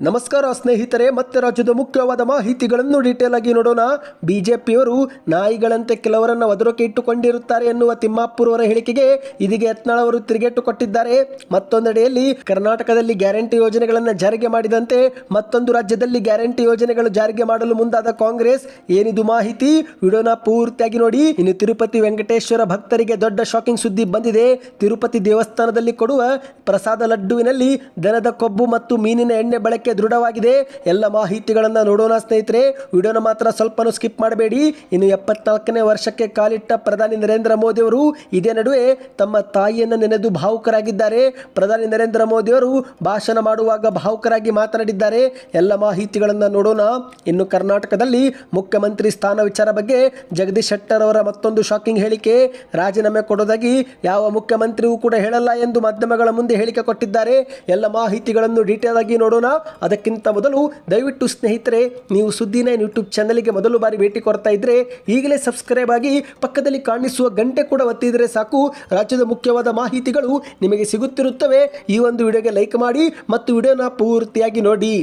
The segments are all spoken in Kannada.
ನಮಸ್ಕಾರ ಸ್ನೇಹಿತರೆ, ಮತ್ತೆ ರಾಜ್ಯದ ಮುಖ್ಯವಾದ ಮಾಹಿತಿಗಳನ್ನು ಡೀಟೇಲ್ ಆಗಿ ನೋಡೋಣ. ಬಿಜೆಪಿಯವರು ನಾಯಿಗಳಂತೆ ಕೆಲವರನ್ನು ಒದರೋಕೆ ಇಟ್ಟುಕೊಂಡಿರುತ್ತಾರೆ ಎನ್ನುವ ತಿಮ್ಮಾಪುರವರ ಹೇಳಿಕೆಗೆ ಇದೀಗ ಯತ್ನಾಳ್ ಅವರು ತಿರುಗೇಟು ಕೊಟ್ಟಿದ್ದಾರೆ. ಮತ್ತೊಂದೆಡೆಯಲ್ಲಿ ಕರ್ನಾಟಕದಲ್ಲಿ ಗ್ಯಾರಂಟಿ ಯೋಜನೆಗಳನ್ನು ಜಾರಿಗೆ ಮಾಡಿದಂತೆ ಮತ್ತೊಂದು ರಾಜ್ಯದಲ್ಲಿ ಗ್ಯಾರಂಟಿ ಯೋಜನೆಗಳು ಜಾರಿಗೆ ಮಾಡಲು ಮುಂದಾದ ಕಾಂಗ್ರೆಸ್, ಏನಿದು ಮಾಹಿತಿ? ವಿಡಿಯೋನ ಪೂರ್ತಿಯಾಗಿ ನೋಡಿ. ಇನ್ನು ತಿರುಪತಿ ವೆಂಕಟೇಶ್ವರ ಭಕ್ತರಿಗೆ ದೊಡ್ಡ ಶಾಕಿಂಗ್ ಸುದ್ದಿ ಬಂದಿದೆ. ತಿರುಪತಿ ದೇವಸ್ಥಾನದಲ್ಲಿ ಕೊಡುವ ಪ್ರಸಾದ ಲಡ್ಡುವಿನಲ್ಲಿ ದನದ ಕೊಬ್ಬು ಮತ್ತು ಮೀನಿನ ಎಣ್ಣೆ ಬಳಕೆ ದೃಢವಾಗಿದೆ. ಎಲ್ಲ ಮಾಹಿತಿಗಳನ್ನು ನೋಡೋಣ ಸ್ನೇಹಿತರೆ. ವಿಡಿಯೋನ ಮಾತ್ರ ಸ್ವಲ್ಪನೂ ಸ್ಕಿಪ್ ಮಾಡಬೇಡಿ. ಇನ್ನು ಎಪ್ಪತ್ನಾಲ್ಕನೇ ವರ್ಷಕ್ಕೆ ಕಾಲಿಟ್ಟ ಪ್ರಧಾನಿ ನರೇಂದ್ರ ಮೋದಿ ಅವರು ಇದೇ ನಡುವೆ ತಮ್ಮ ತಾಯಿಯನ್ನು ನೆನೆದು ಭಾವುಕರಾಗಿದ್ದಾರೆ. ಪ್ರಧಾನಿ ನರೇಂದ್ರ ಮೋದಿ ಅವರು ಭಾಷಣ ಮಾಡುವಾಗ ಭಾವುಕರಾಗಿ ಮಾತನಾಡಿದ್ದಾರೆ. ಎಲ್ಲ ಮಾಹಿತಿಗಳನ್ನು ನೋಡೋಣ. ಇನ್ನು ಕರ್ನಾಟಕದಲ್ಲಿ ಮುಖ್ಯಮಂತ್ರಿ ಸ್ಥಾನ ವಿಚಾರ ಬಗ್ಗೆ ಜಗದೀಶ್ ಶೆಟ್ಟರ್ ಅವರ ಮತ್ತೊಂದು ಶಾಕಿಂಗ್ ಹೇಳಿಕೆ. ರಾಜೀನಾಮೆ ಕೊಡೋದಾಗಿ ಯಾವ ಮುಖ್ಯಮಂತ್ರಿಯೂ ಕೂಡ ಹೇಳಲ್ಲ ಎಂದು ಮಾಧ್ಯಮಗಳ ಮುಂದೆ ಹೇಳಿಕೆ ಕೊಟ್ಟಿದ್ದಾರೆ. ಎಲ್ಲ ಮಾಹಿತಿಗಳನ್ನು ಡೀಟೇಲ್ ಆಗಿ ನೋಡೋಣ. ಅದಕ್ಕಿಂತ ಮೊದಲು ದಯವಿಟ್ಟು ಸ್ನೇಹಿತರೆ, ನೀವು ಸುದ್ದಿನ ಯೂಟ್ಯೂಬ್ ಚಾನಲ್ಗೆ ಮೊದಲು ಬಾರಿ ಭೇಟಿ ಕೊಡ್ತಾ ಇದ್ರೆ ಈಗಲೇ ಸಬ್ಸ್ಕ್ರೈಬ್ ಆಗಿ ಪಕ್ಕದಲ್ಲಿ ಕಾಣಿಸುವ ಗಂಟೆ ಕೂಡ ಒತ್ತಿದರೆ ಸಾಕು. ರಾಜ್ಯದ ಮುಖ್ಯವಾದ ಮಾಹಿತಿಗಳು ನಿಮಗೆ ಸಿಗುತ್ತಿರುತ್ತವೆ. ಈ ಒಂದು ವಿಡಿಯೋಗೆ ಲೈಕ್ ಮಾಡಿ ಮತ್ತು ವಿಡಿಯೋನ ಪೂರ್ತಿಯಾಗಿ ನೋಡಿ.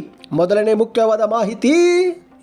ಮೊದಲನೇ ಮುಖ್ಯವಾದ ಮಾಹಿತಿ.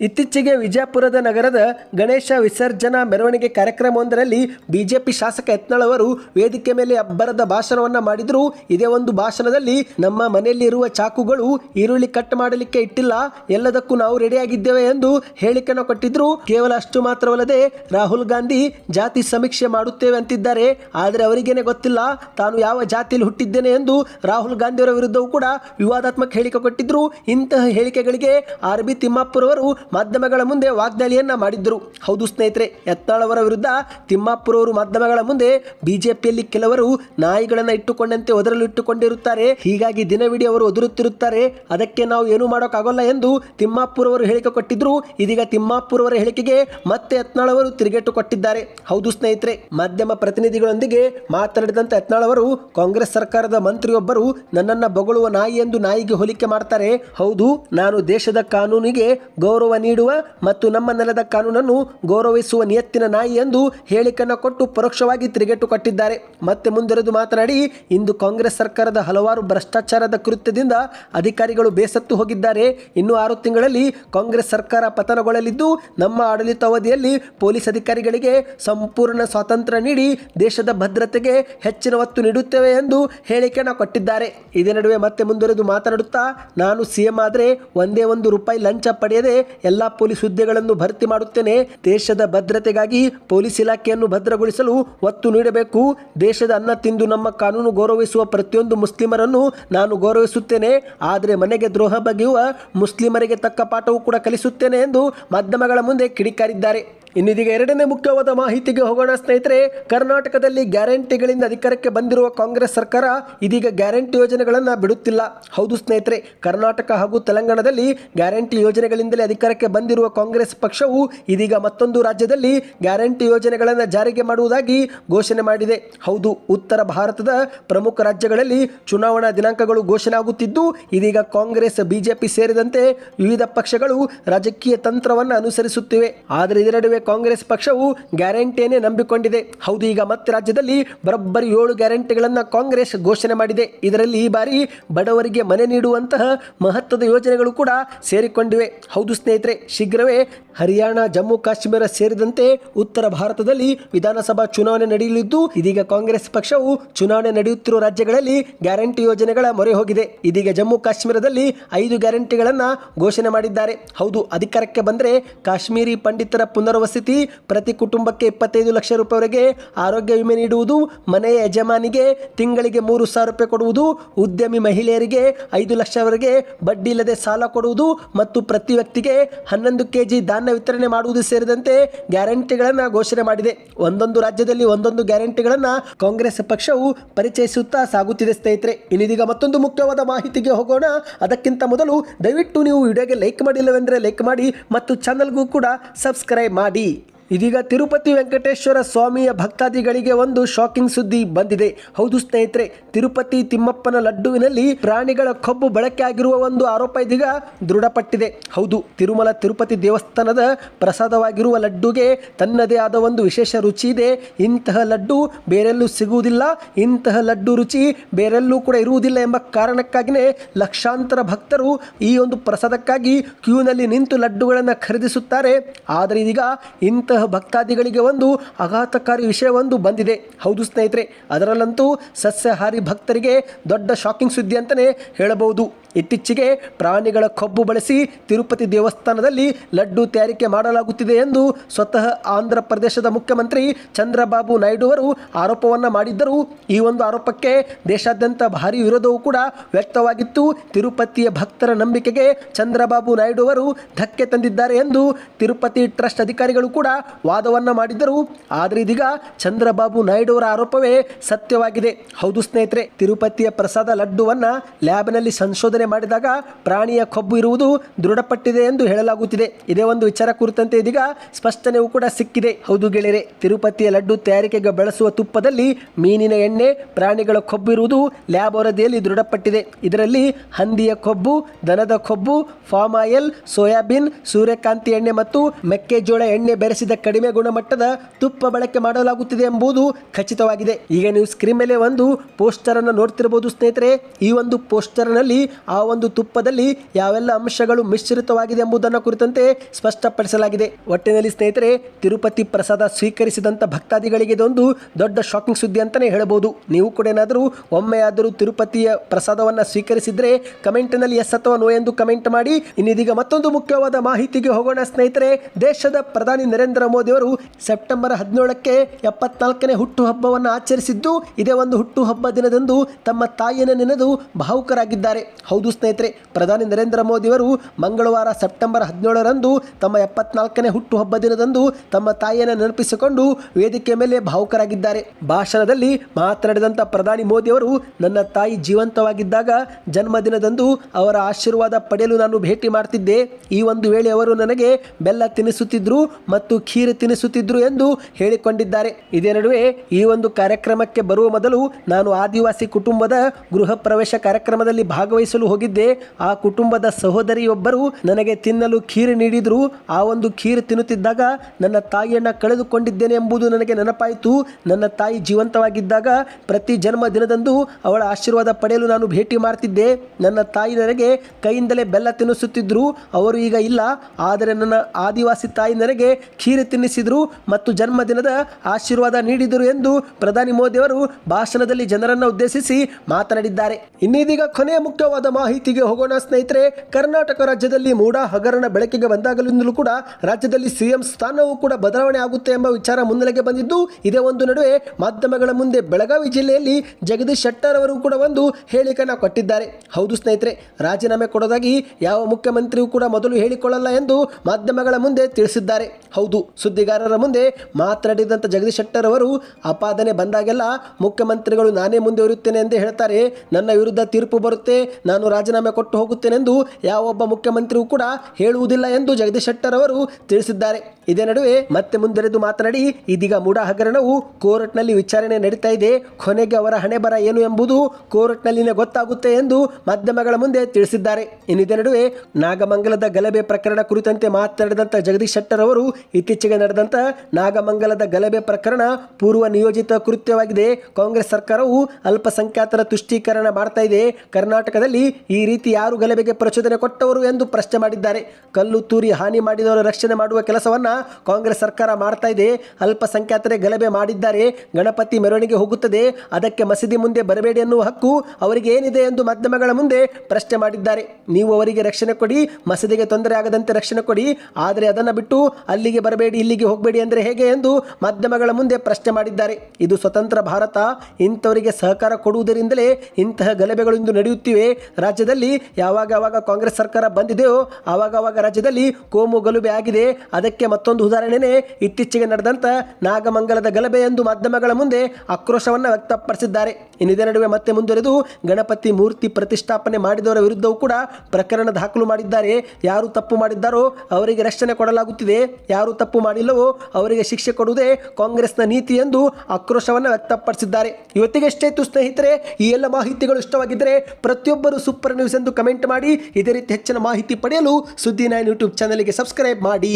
ಇತ್ತೀಚೆಗೆ ವಿಜಯಪುರದ ನಗರದ ಗಣೇಶ ವಿಸರ್ಜನಾ ಮೆರವಣಿಗೆ ಕಾರ್ಯಕ್ರಮವೊಂದರಲ್ಲಿ ಬಿಜೆಪಿ ಶಾಸಕ ಯತ್ನಾಳ್ ಅವರು ವೇದಿಕೆ ಮೇಲೆ ಅಬ್ಬರದ ಭಾಷಣವನ್ನ ಮಾಡಿದ್ರು. ಇದೇ ಒಂದು ಭಾಷಣದಲ್ಲಿ ನಮ್ಮ ಮನೆಯಲ್ಲಿರುವ ಚಾಕುಗಳು ಈರುಳ್ಳಿ ಕಟ್ ಮಾಡಲಿಕ್ಕೆ ಇಟ್ಟಿಲ್ಲ. ಎಲ್ಲದಕ್ಕೂ ನಾವು ರೆಡಿಯಾಗಿದ್ದೇವೆ ಎಂದು ಹೇಳಿಕೆಯನ್ನು ಕೊಟ್ಟಿದ್ರು. ಕೇವಲ ಅಷ್ಟು ಮಾತ್ರವಲ್ಲದೆ ರಾಹುಲ್ ಗಾಂಧಿ ಜಾತಿ ಸಮೀಕ್ಷೆ ಮಾಡುತ್ತೇವೆ ಅಂತಿದ್ದಾರೆ. ಆದರೆ ಅವರಿಗೇನೆ ಗೊತ್ತಿಲ್ಲ. ತಾನು ಯಾವ ಜಾತಿಯಲ್ಲಿ ಹುಟ್ಟಿದ್ದೇನೆ ಎಂದು ರಾಹುಲ್ ಗಾಂಧಿಯವರ ವಿರುದ್ಧವೂ ಕೂಡ ವಿವಾದಾತ್ಮಕ ಹೇಳಿಕೆ ಕೊಟ್ಟಿದ್ರು. ಇಂತಹ ಹೇಳಿಕೆಗಳಿಗೆ ಆರ್ ಬಿ ತಿಮ್ಮಾಪುರವರು ಮಾಧ್ಯಮಗಳ ಮುಂದೆ ವಾಗ್ದಾಳಿಯನ್ನ ಮಾಡಿದ್ದರು. ಹೌದು ಸ್ನೇಹಿತರೆ ಯತ್ನಾಳ್ ಅವರ ವಿರುದ್ಧ ತಿಮ್ಮಾಪುರವರು ಮಾಧ್ಯಮಗಳ ಮುಂದೆ ಬಿಜೆಪಿಯಲ್ಲಿ ಕೆಲವರು ನಾಯಿಗಳನ್ನು ಇಟ್ಟುಕೊಂಡಂತೆ ಒದರಲು ಇಟ್ಟುಕೊಂಡಿರುತ್ತಾರೆ. ಹೀಗಾಗಿ ದಿನವಿಡೀ ಅವರು ಒದರುತ್ತಿರುತ್ತಾರೆ. ಅದಕ್ಕೆ ನಾವು ಏನು ಮಾಡೋಕ್ಕಾಗಲ್ಲ ಎಂದು ತಿಮ್ಮಾಪುರ ಅವರು ಹೇಳಿಕೆ ಕೊಟ್ಟಿದ್ರು. ಇದೀಗ ತಿಮ್ಮಾಪುರವರ ಅವರ ಹೇಳಿಕೆಗೆ ಮತ್ತೆ ಯತ್ನಾಳವರು ತಿರುಗೇಟು ಕೊಟ್ಟಿದ್ದಾರೆ. ಹೌದು ಸ್ನೇಹಿತರೆ, ಮಾಧ್ಯಮ ಪ್ರತಿನಿಧಿಗಳೊಂದಿಗೆ ಮಾತನಾಡಿದಂತ ಯತ್ನಾಳವರು ಕಾಂಗ್ರೆಸ್ ಸರ್ಕಾರದ ಮಂತ್ರಿಯೊಬ್ಬರು ನನ್ನನ್ನ ಬೊಗಳುವ ನಾಯಿ ಎಂದು ನಾಯಿಗೆ ಹೋಲಿಕೆ ಮಾಡ್ತಾರೆ. ಹೌದು, ನಾನು ದೇಶದ ಕಾನೂನಿಗೆ ಗೌರವ ನೀಡುವ ಮತ್ತು ನಮ್ಮ ನೆಲದ ಕಾನೂನನ್ನು ಗೌರವಿಸುವ ನಿಯತ್ತಿನ ನಾಯಿ ಎಂದು ಹೇಳಿಕೆಯನ್ನು ಕೊಟ್ಟು ಪರೋಕ್ಷವಾಗಿ ತಿರುಗೇಟು ಕೊಟ್ಟಿದ್ದಾರೆ. ಮತ್ತೆ ಮುಂದುವರೆದು ಮಾತನಾಡಿ, ಇಂದು ಕಾಂಗ್ರೆಸ್ ಸರ್ಕಾರದ ಹಲವಾರು ಭ್ರಷ್ಟಾಚಾರದ ಕೃತ್ಯದಿಂದ ಅಧಿಕಾರಿಗಳು ಬೇಸತ್ತು ಹೋಗಿದ್ದಾರೆ. ಇನ್ನು ಆರು ತಿಂಗಳಲ್ಲಿ ಕಾಂಗ್ರೆಸ್ ಸರ್ಕಾರ ಪತನಗೊಳ್ಳಲಿದ್ದು, ನಮ್ಮ ಆಡಳಿತಾವಧಿಯಲ್ಲಿ ಪೊಲೀಸ್ ಅಧಿಕಾರಿಗಳಿಗೆ ಸಂಪೂರ್ಣ ಸ್ವಾತಂತ್ರ್ಯ ನೀಡಿ ದೇಶದ ಭದ್ರತೆಗೆ ಹೆಚ್ಚಿನ ಒತ್ತು ನೀಡುತ್ತೇವೆ ಎಂದು ಹೇಳಿಕೆಯನ್ನು ಕೊಟ್ಟಿದ್ದಾರೆ. ಇದೇ ನಡುವೆ ಮತ್ತೆ ಮುಂದುವರೆದು ಮಾತನಾಡುತ್ತಾ, ನಾನು ಸಿಎಂ ಆದರೆ ಒಂದೇ ಒಂದು ರೂಪಾಯಿ ಲಂಚ ಪಡೆಯದೆ ಎಲ್ಲ ಪೊಲೀಸ್ ಹುದ್ದೆಗಳನ್ನು ಭರ್ತಿ ಮಾಡುತ್ತೇನೆ. ದೇಶದ ಭದ್ರತೆಗಾಗಿ ಪೊಲೀಸ್ ಇಲಾಖೆಯನ್ನು ಭದ್ರಗೊಳಿಸಲು ಒತ್ತು ನೀಡಬೇಕು. ದೇಶದ ಅನ್ನ ತಿಂದು ನಮ್ಮ ಕಾನೂನು ಗೌರವಿಸುವ ಪ್ರತಿಯೊಂದು ಮುಸ್ಲಿಮರನ್ನು ನಾನು ಗೌರವಿಸುತ್ತೇನೆ. ಆದರೆ ಮನೆಗೆ ದ್ರೋಹ ಬಗೆಯುವ ಮುಸ್ಲಿಮರಿಗೆ ತಕ್ಕ ಪಾಠವೂ ಕೂಡ ಕಲಿಸುತ್ತೇನೆ ಎಂದು ಮಾಧ್ಯಮಗಳ ಮುಂದೆ ಕಿಡಿಕಾರಿದ್ದಾರೆ. ಇನ್ನಿದೀಗ ಎರಡನೇ ಮುಖ್ಯವಾದ ಮಾಹಿತಿಗೆ ಹೋಗೋಣ ಸ್ನೇಹಿತರೆ, ಕರ್ನಾಟಕದಲ್ಲಿ ಗ್ಯಾರಂಟಿಗಳಿಂದ ಅಧಿಕಾರಕ್ಕೆ ಬಂದಿರುವ ಕಾಂಗ್ರೆಸ್ ಸರ್ಕಾರ ಇದೀಗ ಗ್ಯಾರಂಟಿ ಯೋಜನೆಗಳನ್ನು ಬಿಡುತ್ತಿಲ್ಲ. ಹೌದು ಸ್ನೇಹಿತರೆ, ಕರ್ನಾಟಕ ಹಾಗೂ ತೆಲಂಗಾಣದಲ್ಲಿ ಗ್ಯಾರಂಟಿ ಯೋಜನೆಗಳಿಂದಲೇ ಅಧಿಕಾರಕ್ಕೆ ಬಂದಿರುವ ಕಾಂಗ್ರೆಸ್ ಪಕ್ಷವು ಇದೀಗ ಮತ್ತೊಂದು ರಾಜ್ಯದಲ್ಲಿ ಗ್ಯಾರಂಟಿ ಯೋಜನೆಗಳನ್ನು ಜಾರಿಗೆ ಮಾಡುವುದಾಗಿ ಘೋಷಣೆ ಮಾಡಿದೆ. ಹೌದು, ಉತ್ತರ ಭಾರತದ ಪ್ರಮುಖ ರಾಜ್ಯಗಳಲ್ಲಿ ಚುನಾವಣಾ ದಿನಾಂಕಗಳು ಘೋಷಣೆ ಆಗುತ್ತಿದ್ದು, ಇದೀಗ ಕಾಂಗ್ರೆಸ್, ಬಿಜೆಪಿ ಸೇರಿದಂತೆ ವಿವಿಧ ಪಕ್ಷಗಳು ರಾಜಕೀಯ ತಂತ್ರವನ್ನು ಅನುಸರಿಸುತ್ತಿವೆ. ಆದರೆ ಇದರ ನಡುವೆ ಕಾಂಗ್ರೆಸ್ ಪಕ್ಷವು ಗ್ಯಾರಂಟಿಯನ್ನೇ ನಂಬಿಕೊಂಡಿದೆ. ಹೌದು, ಈಗ ಮತ್ತೆ ರಾಜ್ಯದಲ್ಲಿ ಬರೋಬ್ಬರಿ ಏಳು ಗ್ಯಾರಂಟಿಗಳನ್ನು ಕಾಂಗ್ರೆಸ್ ಘೋಷಣೆ ಮಾಡಿದೆ. ಇದರಲ್ಲಿ ಈ ಬಾರಿ ಬಡವರಿಗೆ ಮನೆ ನೀಡುವಂತಹ ಮಹತ್ವದ ಯೋಜನೆಗಳು ಕೂಡ ಸೇರಿಕೊಂಡಿವೆ. ಹೌದು ಸ್ನೇಹಿತರೆ, ಶೀಘ್ರವೇ ಹರಿಯಾಣ, ಜಮ್ಮು, ಕಾಶ್ಮೀರ ಸೇರಿದಂತೆ ಉತ್ತರ ಭಾರತದಲ್ಲಿ ವಿಧಾನಸಭಾ ಚುನಾವಣೆ ನಡೆಯಲಿದ್ದು, ಇದೀಗ ಕಾಂಗ್ರೆಸ್ ಪಕ್ಷವು ಚುನಾವಣೆ ನಡೆಯುತ್ತಿರುವ ರಾಜ್ಯಗಳಲ್ಲಿ ಗ್ಯಾರಂಟಿ ಯೋಜನೆಗಳ ಮೊರೆ ಹೋಗಿದೆ. ಇದೀಗ ಜಮ್ಮು, ಕಾಶ್ಮೀರದಲ್ಲಿ ಐದು ಗ್ಯಾರಂಟಿಗಳನ್ನು ಘೋಷಣೆ ಮಾಡಿದ್ದಾರೆ. ಹೌದು, ಅಧಿಕಾರಕ್ಕೆ ಬಂದರೆ ಕಾಶ್ಮೀರಿ ಪಂಡಿತರ ಪುನರ್ವಸತಿ ಪ್ರತಿ ಕುಟುಂಬಕ್ಕೆ ಇಪ್ಪತ್ತೈದು ಲಕ್ಷ ರೂಪಾಯಿವರೆಗೆ ಆರೋಗ್ಯ ವಿಮೆ ನೀಡುವುದು, ಮನೆಯ ಯಜಮಾನಿಗೆ ತಿಂಗಳಿಗೆ ಮೂರು ಸಾವಿರ ರೂಪಾಯಿ ಕೊಡುವುದು, ಉದ್ಯಮಿ ಮಹಿಳೆಯರಿಗೆ ಐದು ಲಕ್ಷವರೆಗೆ ಬಡ್ಡಿ ಇಲ್ಲದೆ ಸಾಲ ಕೊಡುವುದು ಮತ್ತು ಪ್ರತಿ ವ್ಯಕ್ತಿಗೆ ಹನ್ನೊಂದು ಕೆಜಿ ಧಾನ್ಯ ವಿತರಣೆ ಮಾಡುವುದು ಸೇರಿದಂತೆ ಗ್ಯಾರಂಟಿಗಳನ್ನು ಘೋಷಣೆ ಮಾಡಿದೆ. ಒಂದೊಂದು ರಾಜ್ಯದಲ್ಲಿ ಒಂದೊಂದು ಗ್ಯಾರಂಟಿಗಳನ್ನು ಕಾಂಗ್ರೆಸ್ ಪಕ್ಷವು ಪರಿಚಯಿಸುತ್ತಾ ಸಾಗುತ್ತಿದೆ ಸ್ನೇಹಿತರೆ. ಇನ್ನಿದೀಗ ಮತ್ತೊಂದು ಮುಖ್ಯವಾದ ಮಾಹಿತಿಗೆ ಹೋಗೋಣ. ಅದಕ್ಕಿಂತ ಮೊದಲು ದಯವಿಟ್ಟು ನೀವು ವಿಡಿಯೋಗೆ ಲೈಕ್ ಮಾಡಿಲ್ಲವೆಂದರೆ ಲೈಕ್ ಮಾಡಿ ಮತ್ತು ಚಾನಲ್ಗೂ ಕೂಡ ಸಬ್ಸ್ಕ್ರೈಬ್ ಮಾಡಿ. বডি ಇದೀಗ ತಿರುಪತಿ ವೆಂಕಟೇಶ್ವರ ಸ್ವಾಮಿಯ ಭಕ್ತಾದಿಗಳಿಗೆ ಒಂದು ಶಾಕಿಂಗ್ ಸುದ್ದಿ ಬಂದಿದೆ. ಹೌದು ಸ್ನೇಹಿತರೆ, ತಿರುಪತಿ ತಿಮ್ಮಪ್ಪನ ಲಡ್ಡುವಿನಲ್ಲಿ ಪ್ರಾಣಿಗಳ ಕೊಬ್ಬು ಬಳಕೆ ಆಗಿರುವ ಒಂದು ಆರೋಪ ಇದೀಗ ದೃಢಪಟ್ಟಿದೆ. ಹೌದು, ತಿರುಮಲ ತಿರುಪತಿ ದೇವಸ್ಥಾನದ ಪ್ರಸಾದವಾಗಿರುವ ಲಡ್ಡುಗೆ ತನ್ನದೇ ಆದ ಒಂದು ವಿಶೇಷ ರುಚಿ ಇದೆ. ಇಂತಹ ಲಡ್ಡು ಬೇರೆಲ್ಲೂ ಸಿಗುವುದಿಲ್ಲ. ಇಂತಹ ಲಡ್ಡು ರುಚಿ ಬೇರೆಲ್ಲೂ ಕೂಡ ಇರುವುದಿಲ್ಲ ಎಂಬ ಕಾರಣಕ್ಕಾಗಿಯೇ ಲಕ್ಷಾಂತರ ಭಕ್ತರು ಈ ಒಂದು ಪ್ರಸಾದಕ್ಕಾಗಿ ಕ್ಯೂನಲ್ಲಿ ನಿಂತು ಲಡ್ಡುಗಳನ್ನು ಖರೀದಿಸುತ್ತಾರೆ. ಆದರೆ ಇದೀಗ ಇಂತಹ ಭಕ್ತಾದಿಗಳಿಗೆ ಒಂದು ಆಘಾತಕಾರಿ ವಿಷಯವೊಂದು ಬಂದಿದೆ. ಹೌದು ಸ್ನೇಹಿತರೆ, ಅದರಲ್ಲಂತೂ ಸಸ್ಯಾಹಾರಿ ಭಕ್ತರಿಗೆ ದೊಡ್ಡ ಶಾಕಿಂಗ್ ಸುದ್ದಿ ಅಂತಲೇ ಹೇಳಬಹುದು. ಇತ್ತೀಚೆಗೆ ಪ್ರಾಣಿಗಳ ಕೊಬ್ಬು ಬಳಸಿ ತಿರುಪತಿ ದೇವಸ್ಥಾನದಲ್ಲಿ ಲಡ್ಡು ತಯಾರಿಕೆ ಮಾಡಲಾಗುತ್ತಿದೆ ಎಂದು ಸ್ವತಃ ಆಂಧ್ರ ಪ್ರದೇಶದ ಮುಖ್ಯಮಂತ್ರಿ ಚಂದ್ರಬಾಬು ನಾಯ್ಡು ಅವರು ಆರೋಪವನ್ನು ಮಾಡಿದ್ದರು. ಈ ಒಂದು ಆರೋಪಕ್ಕೆ ದೇಶಾದ್ಯಂತ ಭಾರಿ ವಿರೋಧವೂ ಕೂಡ ವ್ಯಕ್ತವಾಗಿತ್ತು. ತಿರುಪತಿಯ ಭಕ್ತರ ನಂಬಿಕೆಗೆ ಚಂದ್ರಬಾಬು ನಾಯ್ಡು ಅವರು ಧಕ್ಕೆ ತಂದಿದ್ದಾರೆ ಎಂದು ತಿರುಪತಿ ಟ್ರಸ್ಟ್ ಅಧಿಕಾರಿಗಳು ಕೂಡ ವಾದವನ್ನು ಮಾಡಿದ್ದರು. ಆದರೆ ಇದೀಗ ಚಂದ್ರಬಾಬು ನಾಯ್ಡು ಅವರ ಆರೋಪವೇ ಸತ್ಯವಾಗಿದೆ. ಹೌದು ಸ್ನೇಹಿತರೆ, ತಿರುಪತಿಯ ಪ್ರಸಾದ ಲಡ್ಡುವನ್ನು ಲ್ಯಾಬ್ನಲ್ಲಿ ಸಂಶೋಧನೆ ಮಾಡಿದಾಗ ಪ್ರಾಣಿಯ ಕೊಬ್ಬು ಇರುವುದು ದೃಢಪಟ್ಟಿದೆ ಎಂದು ಹೇಳಲಾಗುತ್ತಿದೆ. ಇದೇ ಒಂದು ವಿಚಾರ ಕುರಿತಂತೆ ಇದೀಗ ಸ್ಪಷ್ಟನೆಯೂ ಕೂಡ ಸಿಕ್ಕಿದೆ. ಹೌದು ಗೆಳೆಯರೆ, ತಿರುಪತಿಯ ಲಡ್ಡು ತಯಾರಿಕೆಗೆ ಬಳಸುವ ತುಪ್ಪದಲ್ಲಿ ಮೀನಿನ ಎಣ್ಣೆ, ಪ್ರಾಣಿಗಳ ಕೊಬ್ಬು ಇರುವುದು ಲ್ಯಾಬ್ ವರದಿಯಲ್ಲಿ ದೃಢಪಟ್ಟಿದೆ. ಇದರಲ್ಲಿ ಹಂದಿಯ ಕೊಬ್ಬು, ದನದ ಕೊಬ್ಬು, ಫಾರ್ಮ್ ಆಯಿಲ್, ಸೋಯಾಬೀನ್, ಸೂರ್ಯಕಾಂತಿ ಎಣ್ಣೆ ಮತ್ತು ಮೆಕ್ಕೆಜೋಳ ಎಣ್ಣೆ ಬೆರೆಸಿದ ಕಡಿಮೆ ಗುಣಮಟ್ಟದ ತುಪ್ಪ ಬಳಕೆ ಮಾಡಲಾಗುತ್ತಿದೆ ಎಂಬುದು ಖಚಿತವಾಗಿದೆ. ಈಗ ನೀವು ಸ್ಕ್ರೀನ್ ಮೇಲೆ ಒಂದು ಪೋಸ್ಟರ್ ಅನ್ನು ನೋಡ್ತಿರಬಹುದು ಸ್ನೇಹಿತರೆ. ಈ ಒಂದು ಪೋಸ್ಟರ್ನಲ್ಲಿ ಆ ಒಂದು ತುಪ್ಪದಲ್ಲಿ ಯಾವೆಲ್ಲ ಅಂಶಗಳು ಮಿಶ್ರಿತವಾಗಿದೆ ಎಂಬುದನ್ನು ಕುರಿತಂತೆ ಸ್ಪಷ್ಟಪಡಿಸಲಾಗಿದೆ. ಒಟ್ಟಿನಲ್ಲಿ ಸ್ನೇಹಿತರೆ, ತಿರುಪತಿ ಪ್ರಸಾದ ಸ್ವೀಕರಿಸಿದಂಥ ಭಕ್ತಾದಿಗಳಿಗೆ ಇದೊಂದು ದೊಡ್ಡ ಶಾಕಿಂಗ್ ಸುದ್ದಿ ಅಂತಲೇ ಹೇಳಬಹುದು. ನೀವು ಕೂಡ ಏನಾದರೂ ಒಮ್ಮೆಯಾದರೂ ತಿರುಪತಿಯ ಪ್ರಸಾದವನ್ನು ಸ್ವೀಕರಿಸಿದರೆ ಕಮೆಂಟ್ನಲ್ಲಿ ಎಸ್ ಅಥವಾ ನೋ ಎಂದು ಕಮೆಂಟ್ ಮಾಡಿ. ಇನ್ನಿದೀಗ ಮತ್ತೊಂದು ಮುಖ್ಯವಾದ ಮಾಹಿತಿಗೆ ಹೋಗೋಣ ಸ್ನೇಹಿತರೆ. ದೇಶದ ಪ್ರಧಾನಿ ನರೇಂದ್ರ ಮೋದಿ ಅವರು ಸೆಪ್ಟೆಂಬರ್ ಹದಿನೇಳಕ್ಕೆ ಎಪ್ಪತ್ನಾಲ್ಕನೇ ಹುಟ್ಟುಹಬ್ಬವನ್ನು ಆಚರಿಸಿದ್ದು, ಇದೇ ಒಂದು ಹುಟ್ಟುಹಬ್ಬ ದಿನದಂದು ತಮ್ಮ ತಾಯಿಯನ್ನು ನೆನೆದು ಭಾವುಕರಾಗಿದ್ದಾರೆ. ಹೌದು ಸ್ನೇಹಿತರೆ, ಪ್ರಧಾನಿ ನರೇಂದ್ರ ಮೋದಿ ಅವರು ಮಂಗಳವಾರ ಸೆಪ್ಟೆಂಬರ್ ಹದಿನೇಳರಂದು ತಮ್ಮ ಎಪ್ಪತ್ನಾಲ್ಕನೇ ಹುಟ್ಟುಹಬ್ಬ ದಿನದಂದು ತಮ್ಮ ತಾಯಿಯನ್ನು ನೆನಪಿಸಿಕೊಂಡು ವೇದಿಕೆ ಮೇಲೆ ಭಾವುಕರಾಗಿದ್ದಾರೆ. ಭಾಷಣದಲ್ಲಿ ಮಾತನಾಡಿದಂಥ ಪ್ರಧಾನಿ ಮೋದಿ ಅವರು ನನ್ನ ತಾಯಿ ಜೀವಂತವಾಗಿದ್ದಾಗ ಜನ್ಮದಿನದಂದು ಅವರ ಆಶೀರ್ವಾದ ಪಡೆಯಲು ನಾನು ಭೇಟಿ ಮಾಡ್ತಿದ್ದೆ. ಈ ಒಂದು ವೇಳೆ ಅವರು ನನಗೆ ಬೆಲ್ಲ ತಿನ್ನಿಸುತ್ತಿದ್ರು ಮತ್ತು ಖೀರು ತಿನ್ನಿಸುತ್ತಿದ್ರು ಎಂದು ಹೇಳಿಕೊಂಡಿದ್ದಾರೆ. ಇದೇ ನಡುವೆ ಈ ಒಂದು ಕಾರ್ಯಕ್ರಮಕ್ಕೆ ಬರುವ ಮೊದಲು ನಾನು ಆದಿವಾಸಿ ಕುಟುಂಬದ ಗೃಹ ಪ್ರವೇಶ ಕಾರ್ಯಕ್ರಮದಲ್ಲಿ ಭಾಗವಹಿಸಲು ಹೋಗಿದ್ದೆ. ಆ ಕುಟುಂಬದ ಸಹೋದರಿಯೊಬ್ಬರು ನನಗೆ ತಿನ್ನಲು ಖೀರು ನೀಡಿದ್ರು. ಆ ಒಂದು ಖೀರು ತಿನ್ನುತ್ತಿದ್ದಾಗ ನನ್ನ ತಾಯಿಯನ್ನು ಕಳೆದುಕೊಂಡಿದ್ದೇನೆ ಎಂಬುದು ನನಗೆ ನೆನಪಾಯಿತು. ನನ್ನ ತಾಯಿ ಜೀವಂತವಾಗಿದ್ದಾಗ ಪ್ರತಿ ಜನ್ಮ ದಿನದಂದು ಅವಳ ಆಶೀರ್ವಾದ ಪಡೆಯಲು ನಾನು ಭೇಟಿ ಮಾಡ್ತಿದ್ದೆ. ನನ್ನ ತಾಯಿ ನನಗೆ ಕೈಯಿಂದಲೇ ಬೆಲ್ಲ ತಿನ್ನಿಸುತ್ತಿದ್ದರು ಅವರು ಈಗ ಇಲ್ಲ. ಆದರೆ ನನ್ನ ಆದಿವಾಸಿ ತಾಯಿ ನನಗೆ ಖೀರು ತಿನ್ನಿಸಿದರು ಮತ್ತು ಜನ್ಮದಿನದ ಆಶೀರ್ವಾದ ನೀಡಿದರು ಎಂದು ಪ್ರಧಾನಿ ಮೋದಿ ಅವರು ಭಾಷಣದಲ್ಲಿ ಜನರನ್ನು ಉದ್ದೇಶಿಸಿ ಮಾತನಾಡಿದ್ದಾರೆ. ಇನ್ನಿದೀಗ ಕೊನೆಯ ಮುಖ್ಯವಾದ ಮಾಹಿತಿಗೆ ಹೋಗೋಣ ಸ್ನೇಹಿತರೆ, ಕರ್ನಾಟಕ ರಾಜ್ಯದಲ್ಲಿ ಮೂಡ ಹಗರಣ ಬೆಳಕಿಗೆ ಬಂದಾಗಲಿಂದಲೂ ಕೂಡ ರಾಜ್ಯದಲ್ಲಿ ಸಿಎಂ ಸ್ಥಾನವೂ ಕೂಡ ಬದಲಾವಣೆ ಆಗುತ್ತೆ ಎಂಬ ವಿಚಾರ ಮುನ್ನೆಲೆಗೆ ಬಂದಿದ್ದು, ಇದೇ ಒಂದು ನಡುವೆ ಮಾಧ್ಯಮಗಳ ಮುಂದೆ ಬೆಳಗಾವಿ ಜಿಲ್ಲೆಯಲ್ಲಿ ಜಗದೀಶ್ ಶೆಟ್ಟರ್ ಅವರು ಕೂಡ ಒಂದು ಹೇಳಿಕೆಯನ್ನು ಕೊಟ್ಟಿದ್ದಾರೆ. ಹೌದು ಸ್ನೇಹಿತರೆ, ರಾಜೀನಾಮೆ ಕೊಡೋದಾಗಿ ಯಾವ ಮುಖ್ಯಮಂತ್ರಿಯೂ ಕೂಡ ಮೊದಲು ಹೇಳಿಕೊಳ್ಳಲ್ಲ ಎಂದು ಮಾಧ್ಯಮಗಳ ಮುಂದೆ ತಿಳಿಸಿದ್ದಾರೆ. ಹೌದು, ಸುದ್ದಿಗಾರರ ಮುಂದೆ ಮಾತನಾಡಿದಂಥ ಜಗದೀಶ್ ಶೆಟ್ಟರ್ ಅವರು, ಆಪಾದನೆ ಬಂದಾಗೆಲ್ಲ ಮುಖ್ಯಮಂತ್ರಿಗಳು ನಾನೇ ಮುಂದೆ ಇರುತ್ತೇನೆ ಎಂದು ಹೇಳ್ತಾರೆ. ನನ್ನ ವಿರುದ್ಧ ತೀರ್ಪು ಬರುತ್ತೆ, ನಾನು ರಾಜೀನಾಮೆ ಕೊಟ್ಟು ಹೋಗುತ್ತೇನೆಂದು ಯಾವೊಬ್ಬ ಮುಖ್ಯಮಂತ್ರಿಯೂ ಕೂಡ ಹೇಳುವುದಿಲ್ಲ ಎಂದು ಜಗದೀಶ್ ಶೆಟ್ಟರ್ ಅವರು ತಿಳಿಸಿದ್ದಾರೆ. ಇದೇ ನಡುವೆ ಮತ್ತೆ ಮುಂದೆರೆದು ಮಾತನಾಡಿ, ಇದೀಗ ಮೂಡಾ ಹಗರಣವು ಕೋರ್ಟ್ನಲ್ಲಿ ವಿಚಾರಣೆ ನಡೀತಾ ಇದೆ. ಕೊನೆಗೆ ಅವರ ಹಣೆ ಬರ ಏನು ಎಂಬುದು ಕೋರ್ಟ್ನಲ್ಲಿನೇ ಗೊತ್ತಾಗುತ್ತೆ ಎಂದು ಮಾಧ್ಯಮಗಳ ಮುಂದೆ ತಿಳಿಸಿದ್ದಾರೆ. ಇನ್ನಿದೇ ನಡುವೆ ನಾಗಮಂಗಲದ ಗಲಭೆ ಪ್ರಕರಣ ಕುರಿತಂತೆ ಮಾತನಾಡಿದಂಥ ಜಗದೀಶ್ ಶೆಟ್ಟರ್ ಅವರು, ಇತ್ತೀಚೆಗೆ ನಡೆದಂಥ ನಾಗಮಂಗಲದ ಗಲಭೆ ಪ್ರಕರಣ ಪೂರ್ವ ನಿಯೋಜಿತ ಕೃತ್ಯವಾಗಿದೆ. ಕಾಂಗ್ರೆಸ್ ಸರ್ಕಾರವು ಅಲ್ಪಸಂಖ್ಯಾತರ ತುಷ್ಟೀಕರಣ ಮಾಡ್ತಾ ಇದೆ. ಕರ್ನಾಟಕದಲ್ಲಿ ಈ ರೀತಿ ಯಾರು ಗಲಭೆಗೆ ಪ್ರಚೋದನೆ ಕೊಟ್ಟವರು ಎಂದು ಪ್ರಶ್ನೆ ಮಾಡಿದ್ದಾರೆ. ಕಲ್ಲು ತೂರಿ ಹಾನಿ ಮಾಡಿದವರ ರಕ್ಷಣೆ ಮಾಡುವ ಕೆಲಸವನ್ನ ಕಾಂಗ್ರೆಸ್ ಸರ್ಕಾರ ಮಾಡ್ತಾ ಇದೆ. ಅಲ್ಪಸಂಖ್ಯಾತರೇ ಗಲಭೆ ಮಾಡಿದ್ದಾರೆ. ಗಣಪತಿ ಮೆರವಣಿಗೆ ಹೋಗುತ್ತದೆ. ಅದಕ್ಕೆ ಮಸೀದಿ ಮುಂದೆ ಬರಬೇಡಿ ಎನ್ನುವ ಹಕ್ಕು ಅವರಿಗೆ ಏನಿದೆ ಎಂದು ಮಾಧ್ಯಮಗಳ ಮುಂದೆ ಪ್ರಶ್ನೆ ಮಾಡಿದ್ದಾರೆ. ನೀವು ಅವರಿಗೆ ರಕ್ಷಣೆ ಕೊಡಿ, ಮಸೀದಿಗೆ ತೊಂದರೆ ಆಗದಂತೆ ರಕ್ಷಣೆ ಕೊಡಿ, ಆದರೆ ಅದನ್ನು ಬಿಟ್ಟು ಅಲ್ಲಿಗೆ ಬರಬೇಡಿ, ಇಲ್ಲಿಗೆ ಹೋಗಬೇಡಿ ಅಂದರೆ ಹೇಗೆ ಎಂದು ಮಾಧ್ಯಮಗಳ ಮುಂದೆ ಪ್ರಶ್ನೆ ಮಾಡಿದ್ದಾರೆ. ಇದು ಸ್ವತಂತ್ರ ಭಾರತ. ಇಂಥವರಿಗೆ ಸಹಕಾರ ಕೊಡುವುದರಿಂದಲೇ ಇಂತಹ ಗಲಭೆಗಳು ಇಂದು ನಡೆಯುತ್ತಿವೆ. ರಾಜ್ಯದಲ್ಲಿ ಯಾವಾಗ ಯಾವಾಗ ಕಾಂಗ್ರೆಸ್ ಸರ್ಕಾರ ಬಂದಿದೆಯೋ ಆವಾಗ ಆವಾಗ ರಾಜ್ಯದಲ್ಲಿ ಕೋಮು ಗಲಭೆ ಆಗಿದೆ. ಅದಕ್ಕೆ ಮತ್ತೊಂದು ಉದಾಹರಣೆನೇ, ಇತ್ತೀಚೆಗೆ ನಡೆದಂಥ ನಾಗಮಂಗಲದ ಗಲಭೆ ಎಂದು ಮಾಧ್ಯಮಗಳ ಮುಂದೆ ಆಕ್ರೋಶವನ್ನು ವ್ಯಕ್ತಪಡಿಸಿದ್ದಾರೆ. ಇನ್ನಿದೇ ನಡುವೆ ಮತ್ತೆ ಮುಂದುವರೆದು ಗಣಪತಿ ಮೂರ್ತಿ ಪ್ರತಿಷ್ಠಾಪನೆ ಮಾಡಿದವರ ವಿರುದ್ಧವೂ ಕೂಡ ಪ್ರಕರಣ ದಾಖಲು ಮಾಡಿದ್ದಾರೆ. ಯಾರು ತಪ್ಪು ಮಾಡಿದ್ದಾರೋ ಅವರಿಗೆ ರಕ್ಷಣೆ ಕೊಡಲಾಗುತ್ತಿದೆ. ಯಾರು ತಪ್ಪು ಮಾಡಿಲ್ಲವೋ ಅವರಿಗೆ ಶಿಕ್ಷೆ ಕೊಡುವುದೇ ಕಾಂಗ್ರೆಸ್ನ ನೀತಿ ಎಂದು ಆಕ್ರೋಶವನ್ನು ವ್ಯಕ್ತಪಡಿಸಿದ್ದಾರೆ. ಇವತ್ತಿಗೆ ಎಷ್ಟೇ ಇತ್ತು ಸ್ನೇಹಿತರೆ ಈ ಎಲ್ಲ ಮಾಹಿತಿಗಳು ಇಷ್ಟವಾಗಿದ್ದರೆ ಪ್ರತಿಯೊಬ್ಬರು ಸೂಪರ್ ನ್ಯೂಸ್ ಎಂದು ಕಮೆಂಟ್ ಮಾಡಿ ಇದೇ ರೀತಿ ಹೆಚ್ಚಿನ ಮಾಹಿತಿ ಪಡೆಯಲು ಸುದ್ದಿ ನೈನ್ ಯೂಟ್ಯೂಬ್ ಚಾನಲ್ಗೆ ಸಬ್ಸ್ಕ್ರೈಬ್ ಮಾಡಿ.